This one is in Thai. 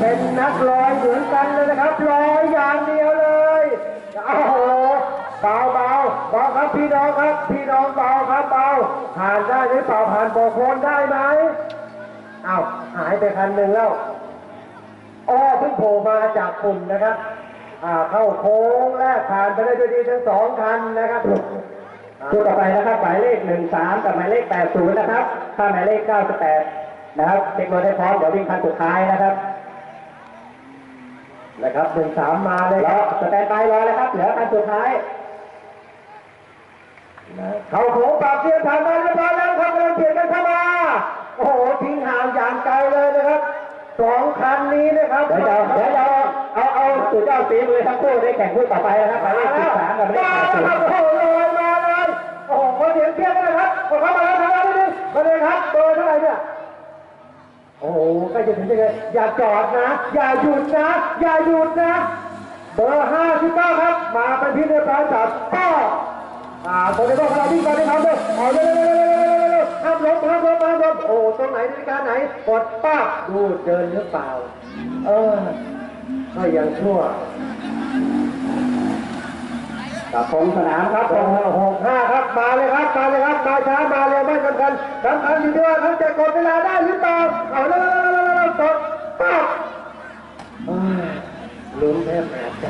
เป็นนักลอยเหมือนกันเลยนะครับลอยอย่างเดียวเลยโอ้โหเบาเบาบอกครับพี่น้องครับ พี่น้องเบาครับเบาผ่านได้หรือเปล่าผ่านโบกคนได้ไหมอ้าวหายไปคันหนึ่งแล้วอ้อเพิ่งโผล่มาจากกลุ่มนะครับเข้าโค้งแล้วผ่านไปได้ด้วยดีทั้งสองคันนะครับตัวต่อไปนะครับหมายเลขหนึ่งสามกับหมายเลขแปดศูนย์นะครับถ้าหมายเลขเก้าสิบแปดนะครับเทคกนโลยีพร้อมเดี๋ยววิ่งคันสุดท้ายนะครับ นะครับหนึ่งสามมาเลยรอสแตนบายรอเลยครับเหลือคันสุดท้ายเขาโขงปราบเสียนผ่านมาเรียบร้อยแล้วครับกำลังเปลี่ยนกันเข้ามาโอ้โหทิ้งห่างอย่างไกลเลยนะครับสองคันนี้นะครับเดี๋ยวจะเดี๋ยวจะเอาเอาสุดยอดฝีมือทั้งคู่ได้แข่งคู่ต่อไปนะครับหมายเลขสิบสามกับหมายเลขแปดศูนย์โอ้โหลอยมาเลยโอ้โหคนเสียงเพียงเลยครับเข้ามาแล้วทำอะไรนิดนึงมาเลยครับเบอร์เท่าไหร่เนี่ย โอ้โหใกล้จะถึงเลยอย่าจอดนะ อย่าหยุดนะ อย่าหยุดนะ เบอร์ห้าสิบเก้าครับ มาเป็นพิธีปรายจับป้ออ่าตัวนี้ต้องเราวิ่งไปที่ทำด้วยเอาเร็วเร็วเร็วเร็วเร็วห้ามล้มห้ามล้มห้ามล้มโอ้ตรงไหนนาฬิกาไหนกดป้าดูเดินหรือเปล่า เออก็ยังชั่วกับพงสนามครับตรงหกห้าครับ มาเลยครับ มาเลยครับ มาช้า มาเร็วไม่สำคัญสำคัญอยู่ที่ว่าเขาจะกดเวลาได้หรือเปล่า ลุ้นแทบขาดใจ